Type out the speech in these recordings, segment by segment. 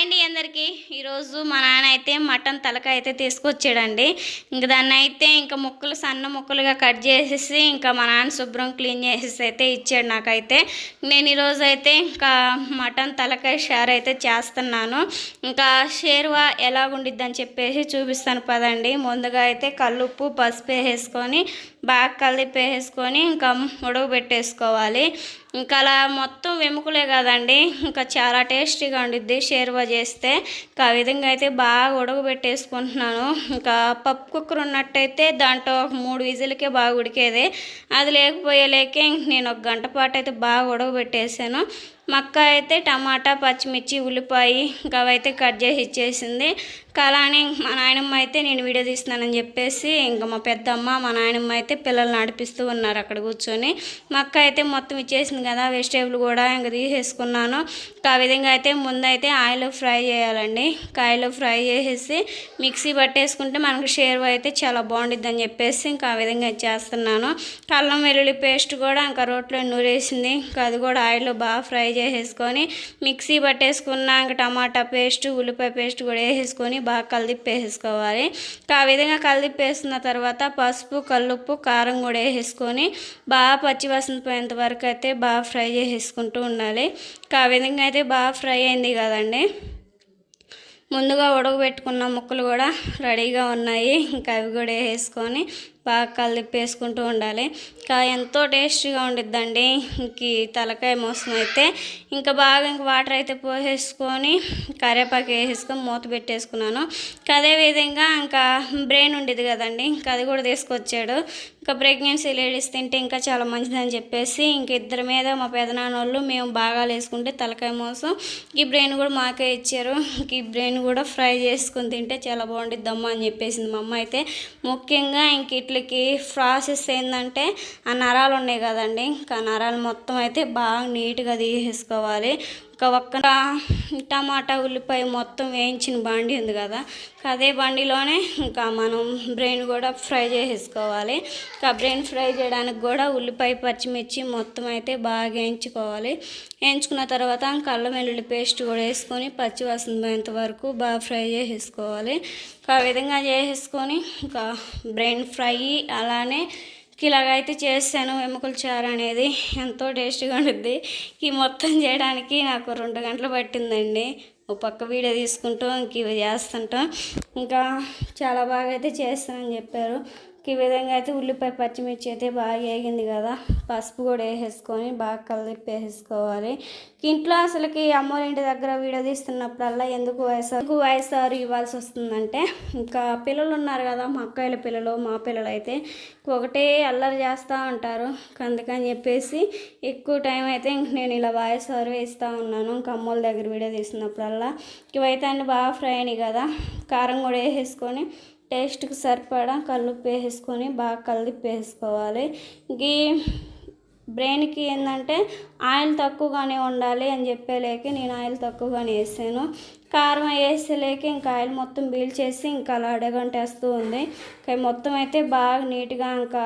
అండి అందరికీ ఈరోజు మా నాన్న అయితే మటన్ తలకాయ అయితే తీసుకొచ్చాడండి. ఇంక దాన్ని అయితే ఇంకా ముక్కలు సన్న ముక్కలుగా కట్ చేసేసి ఇంకా మా నాన్న శుభ్రం క్లీన్ చేసేసి అయితే ఇచ్చాడు నాకైతే. నేను ఈరోజు అయితే ఇంకా మటన్ తలకాయ షేర్ అయితే చేస్తున్నాను. ఇంకా షేర్వా ఎలాగుండిద్ది అని చెప్పేసి చూపిస్తాను పదండి. ముందుగా అయితే కల్లుప్పు పసుపు వేసుకొని బాగా కలిపేసుకొని ఇంకా ఉడకబెట్టేసుకోవాలి. ఇంకా అలా మొత్తం వెముకలే కదండి. ఇంకా చాలా టేస్టీగా ఉండిద్ది షేర్వా చేస్తే. ఇంకా ఆ విధంగా అయితే బాగా ఉడకబెట్టేసుకుంటున్నాను. ఇంకా పప్పు కుక్కర్ ఉన్నట్టయితే దాంట్లో మూడు విజిల్కే బాగా ఉడికేది. అది లేకపోయేలేకే ఇంక నేను ఒక గంట పాటు అయితే బాగా ఉడకబెట్టేసాను. మక్క అయితే టమాటా పచ్చిమిర్చి ఉల్లిపాయ ఇంకా అవైతే కట్ చేసి ఇచ్చేసింది. ఇంకా అలానే మా నాయనమ్మ అయితే నేను వీడియో తీస్తున్నానని చెప్పేసి ఇంకా మా పెద్దమ్మ మా నాయనమ్మ అయితే పిల్లల్ని నడిపిస్తూ ఉన్నారు అక్కడ కూర్చొని. మక్క అయితే మొత్తం ఇచ్చేసింది కదా వెజిటేబుల్ కూడా ఇంకా తీసేసుకున్నాను. ఇంకా ఆ విధంగా అయితే ముందైతే ఆయిల్ ఫ్రై చేయాలండి. ఇంకా ఆయిల్ ఫ్రై చేసేసి మిక్సీ పట్టేసుకుంటే మనకు షేర్వ అయితే చాలా బాగుండిద్ది అని చెప్పేసి ఇంకా ఆ విధంగా చేస్తున్నాను. అల్లం వెల్లుల్లి పేస్ట్ కూడా ఇంకా రోట్లో నూరేసింది. ఇంకా అది కూడా ఆయిల్లో బాగా ఫ్రై చేసేసుకొని మిక్సీ పట్టేసుకున్న ఇంకా టమాటా పేస్ట్ ఉల్లిపాయ పేస్ట్ కూడా వేసేసుకొని బాగా కలిదిప్పేసుకోవాలి ఆ విధంగా కలిదిప్పేసుకున్న తర్వాత పసుపు కల్లుప్పు కారం కూడా వేసేసుకొని బాగా పచ్చివాసన పోయేంత వరకు అయితే బాగా ఫ్రై చేసేసుకుంటూ ఉండాలి. ఆ విధంగా అయితే బాగా ఫ్రై అయింది కదండి. ముందుగా ఉడకబెట్టుకున్న ముక్కలు కూడా రెడీగా ఉన్నాయి. ఇంకా అవి కూడా వేసుకొని బాగా కలిపేసుకుంటూ ఉండాలి. ఇంకా ఎంతో టేస్టీగా ఉండిద్దండి. ఇంక తలకాయ మోసం అయితే ఇంకా బాగా ఇంక వాటర్ అయితే పోసేసుకొని కరివేపాకు వేసేసుకొని మూత పెట్టేసుకున్నాను. ఇంకా అదేవిధంగా ఇంకా బ్రెయిన్ ఉండేది కదండి. ఇంకా అది కూడా తీసుకొచ్చాడు. ఇంకా ప్రెగ్నెన్సీ లేడీస్ తింటే ఇంకా చాలా మంచిదని చెప్పేసి ఇంక ఇద్దరి మీద మా పెదనాన్నోళ్ళు మేము బాగా వేసుకుంటే తలకాయ మోసం. ఈ బ్రెయిన్ కూడా మాకే ఇచ్చారు. ఈ బ్రెయిన్ కూడా ఫ్రై చేసుకుని తింటే చాలా బాగుండిద్దమ్మా అని చెప్పేసింది మా అమ్మ అయితే. ముఖ్యంగా ఇంక ఇట్లకి ప్రాసెస్ ఏంటంటే ఆ నరాలు ఉన్నాయి కదండి. ఇంకా నరాలు మొత్తం అయితే బాగా నీట్గా తీసేసుకోవాలి. ఒక ఒక్క టమాటా ఉల్లిపాయ మొత్తం వేయించిన బండి ఉంది కదా. అదే బండిలోనే ఇంకా మనం బ్రెయిన్ కూడా ఫ్రై చేసేసుకోవాలి. ఇంకా బ్రెయిన్ ఫ్రై చేయడానికి కూడా ఉల్లిపాయ పచ్చిమిర్చి మొత్తం అయితే బాగా వేయించుకోవాలి. వేయించుకున్న తర్వాత ఇంకా అల్లం వెల్లుల్లి పేస్ట్ కూడా వేసుకొని పచ్చి వాసన పోయేంత వరకు బాగా ఫ్రై చేసేసుకోవాలి. ఇంకా ఆ విధంగా చేసేసుకొని ఇంకా బ్రెయిన్ ఫ్రై అలానే ఇలాగైతే చేశాను ఎముకల చారు అనేది. ఎంతో టేస్టీగా ఉంటుంది ఈ మొత్తం చేయడానికి నాకు రెండు గంటలు పట్టిందండి. ఓ పక్క వీడియో తీసుకుంటూ ఇంక ఇవి చేస్తుంటాం. ఇంకా చాలా బాగా అయితే చేస్తానని చెప్పారు. ఈ విధంగా అయితే ఉల్లిపాయ పచ్చిమిర్చి అయితే బాగా వేగింది కదా. పసుపు కూడా వేసేసుకొని బాగా కలిపి వేసేసుకోవాలి ఇంట్లో అసలుకి అమ్మోళ్ళ ఇంటి దగ్గర వీడియో తీస్తున్నప్పుడల్లా ఎందుకు వయసు ఎందుకు వయసారు ఇవ్వాల్సి వస్తుందంటే ఇంకా పిల్లలు ఉన్నారు కదా మా అక్కయ్యల పిల్లలు మా పిల్లలు అయితే ఒకటే అల్లరి చేస్తూ ఉంటారు. అందుకని చెప్పేసి ఎక్కువ టైం అయితే ఇంక నేను ఇలా వాయిస్ ఓవర్ వేస్తూ ఉన్నాను. ఇంకా అమ్మోళ్ళ దగ్గర వీడియో తీసినప్పుడల్లా ఇవైతే అన్నీ బాగా ఫ్రై అయినాయి కదా. కారం కూడా వేసేసుకొని టేస్ట్కి సరిపడా కల్లుప్పు వేసుకొని బాగా కలిపి వేసుకోవాలి ఈ బ్రెయిన్కి ఏంటంటే ఆయిల్ తక్కువగానే ఉండాలి అని చెప్పేలేక నేను ఆయిల్ తక్కువగానే వేసాను. కారం వేసేలేక ఇంకా ఆయిల్ మొత్తం పీల్చేసి ఇంకా అలా అడగంటేస్తూ ఉంది. ఇంకా మొత్తం అయితే బాగా నీట్గా ఇంకా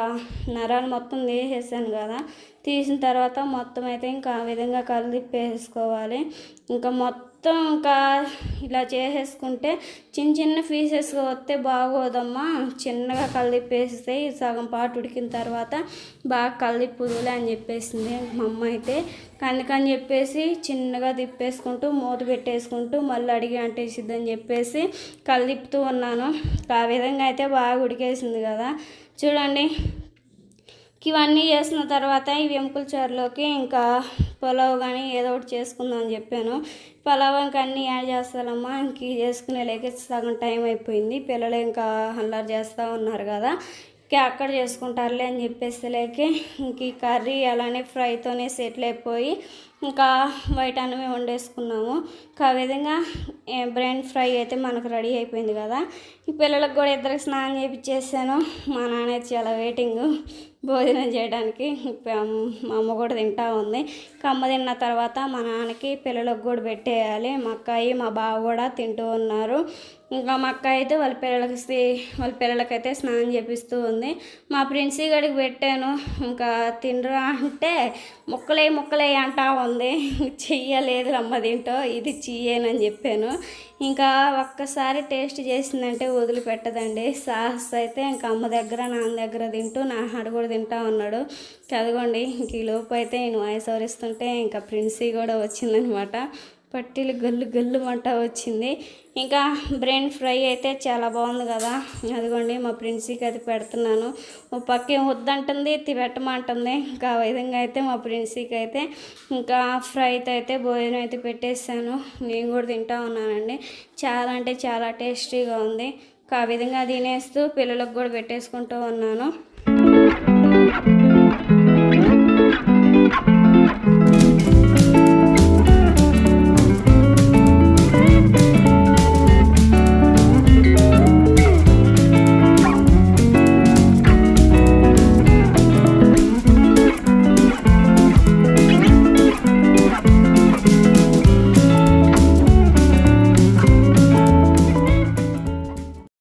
నరాలు మొత్తం తీసేసాను కదా. తీసిన తర్వాత మొత్తం అయితే ఇంకా ఆ విధంగా కలిపి వేసుకోవాలి ఇంకా మొత్తం మొత్తం ఇంకా ఇలా చేసేసుకుంటే చిన్న చిన్న పీసెస్ వస్తే బాగోదమ్మా. చిన్నగా కలిపేస్తే సగం పాటు ఉడికిన తర్వాత బాగా కలిపుదులే అని చెప్పేసింది మా అమ్మ అయితే. అందుకని చెప్పేసి చిన్నగా తిప్పేసుకుంటూ మూత పెట్టేసుకుంటూ మళ్ళీ అడిగి అంటేసిద్దని చెప్పేసి కలిపుతూ ఉన్నాను. ఆ విధంగా అయితే బాగా ఉడికేసింది కదా. చూడండి. ఇవన్నీ చేసిన తర్వాత ఈ వెంకుల చారులోకి ఇంకా పులావ్ కానీ ఏదో ఒకటి చేసుకుందాం అని చెప్పాను. పులావ్ ఇంకా అన్నీ యాడ్ చేస్తానమ్మా ఇంక చేసుకునే లేక సగం టైం అయిపోయింది. పిల్లలు ఇంకా అల్లరి చేస్తూ ఉన్నారు కదా ఇంకా అక్కడ చేసుకుంటారులే అని చెప్పేసి లేక ఇంక ఈ కర్రీ అలానే ఫ్రైతోనే సెటిల్ అయిపోయి ఇంకా బయట అన్నమే వండేసుకున్నాము. ఇంకా ఆ విధంగా బ్రెయిన్ ఫ్రై అయితే మనకు రెడీ అయిపోయింది కదా. ఈ పిల్లలకు కూడా ఇద్దరికి స్నానం చేయించేసాను మా నాన్న చాలా వెయిటింగ్ భోజనం చేయడానికి. మా అమ్మ కూడా తింటా ఉంది. కమ్మ తిన్న తర్వాత మా నాన్నకి పిల్లలకు కూడా పెట్టేయాలి. మా అక్కాయి మా బావ కూడా తింటూ ఉన్నారు. ఇంకా మా అక్క అయితే వాళ్ళ పిల్లలకి వాళ్ళ పిల్లలకైతే స్నానం చేపిస్తూ ఉంది. మా ప్రిన్సీ గడికి పెట్టాను. ఇంకా తినరా అంటే ముక్కలే ముక్కలే అంటా ఉంది. ఉంది చెయ్యలేదు అమ్మ దీంట్లో. ఇది చెయ్యనని చెప్పాను. ఇంకా ఒక్కసారి టేస్ట్ చేసిందంటే వదిలిపెట్టదండి. సాహస్ అయితే ఇంకా అమ్మ దగ్గర నాన్న దగ్గర తింటూ నా హాడు కూడా తింటా ఉన్నాడు. చదవండి ఇంక ఈ లోపు అయితే నేను వాయిస్ ఓవరిస్తుంటే ఇంకా ప్రిన్సీ కూడా వచ్చిందనమాట. పట్టీలు గల్లు గల్లు మంట వచ్చింది. ఇంకా బ్రెయిన్ ఫ్రై అయితే చాలా బాగుంది కదా. అదిగోండి మా ప్రిన్సీకి అది పెడుతున్నాను. ఓ పక్కే వద్దంటుంది తి పెట్టమంటుంది ఇంకా ఆ విధంగా అయితే మా ప్రిన్సీకి అయితే ఇంకా ఫ్రైతో అయితే భోజనం అయితే పెట్టేసాను నేను కూడా తింటా ఉన్నానండి. చాలా అంటే చాలా టేస్టీగా ఉంది. ఇంకా ఆ విధంగా తినేస్తూ పిల్లలకు కూడా పెట్టేసుకుంటూ ఉన్నాను.